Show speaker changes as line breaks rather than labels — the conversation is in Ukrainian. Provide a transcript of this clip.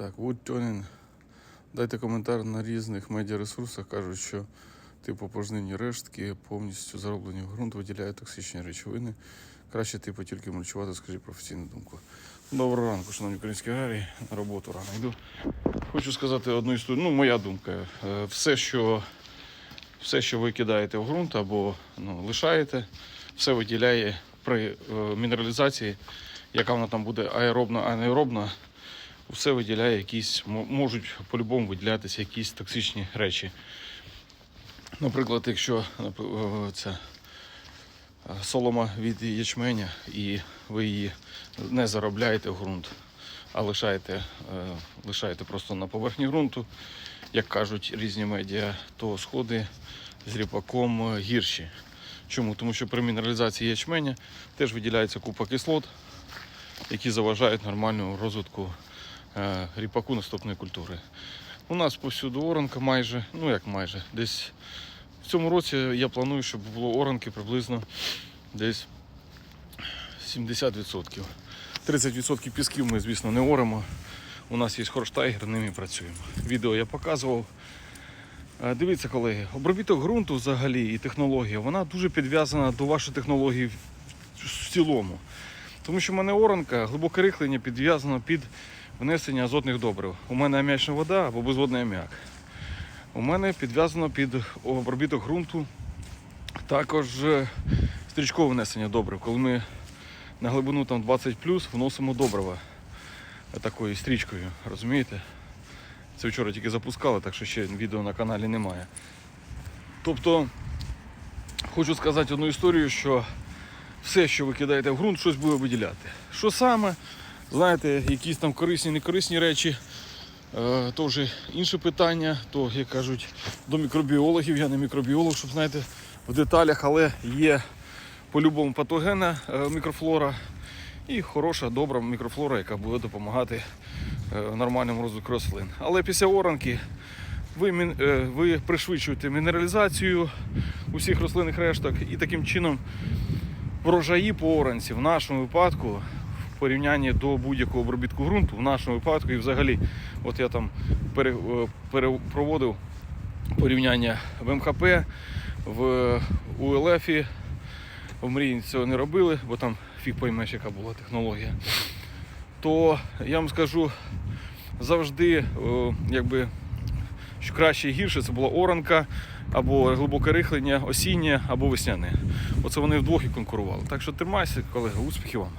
Так, Woodturning. Дайте коментар на різних медіаресурсах. Кажуть, що типу пожнивні рештки повністю зароблені в ґрунт, виділяють токсичні речовини. Краще типу тільки мульчувати, скажіть професійну думку. Доброго ранку, шановні українські аграрії. На роботу рано йду. Хочу сказати одну історію. Ну, моя думка. Е, Все, що, все, що ви кидаєте в ґрунт або ну, лишаєте, все виділяє при е, мінералізації, яка вона там буде аеробна, анаеробна, все виділяє якісь, можуть по-любому виділятися якісь токсичні речі. Наприклад, якщо це е, солома від ячменя і ви її не заробляєте в ґрунт, а лишаєте, е, лишаєте просто на поверхні ґрунту, як кажуть різні медіа, то сходи з ріпаком е, гірші. Чому? Тому що при мінералізації ячменя теж виділяється купа кислот, які заважають нормальному розвитку ріпаку наступної культури. У нас повсюду оранка майже, ну як майже, десь в цьому році я планую, щоб було оранки приблизно десь 70%. 30% пісків ми, звісно, не оремо. У нас є хорштайгер, ними працюємо. Відео я показував. Е, Дивіться, колеги, обробіток ґрунту взагалі і технологія, вона дуже підв'язана до вашої технології в цілому. Тому що в мене оранка, глибоке рихлення підв'язано під внесення азотних добрив. У мене аміачна вода або безводний аміак. У мене підв'язано під обробіток ґрунту також е, стрічкове внесення добрив, коли ми на глибину там 20 вносимо добрива такою стрічкою, розумієте? Це вчора тільки запускали, так що ще відео на каналі немає. Тобто, хочу сказати одну історію, що все, що ви кидаєте в ґрунт, щось буде виділяти. Що саме, знаєте, якісь там корисні, некорисні речі, е, то вже інше питання, то, як кажуть, до мікробіологів, я не мікробіолог, щоб знаєте, в деталях, але є по-любому патогенна е, мікрофлора і хороша, добра мікрофлора, яка буде допомагати е, нормальному розвитку рослин. Але після оранки ви, ви пришвидшуєте мінералізацію усіх рослинних решток і таким чином врожаї по оранці в нашому випадку в порівнянні до будь-якого обробітку ґрунту, в нашому випадку і взагалі, от я там пере, е, пере- проводив порівняння в МХП, в УЛФ, в Мрії цього не робили, бо там фіг поймеш, яка була технологія. То я вам скажу, завжди, якби, що краще і гірше це була оранка, або глибоке рихлення, осіннє, або весняне. Оце вони вдвох і конкурували. Так що тримайся, колеги, успіхів вам.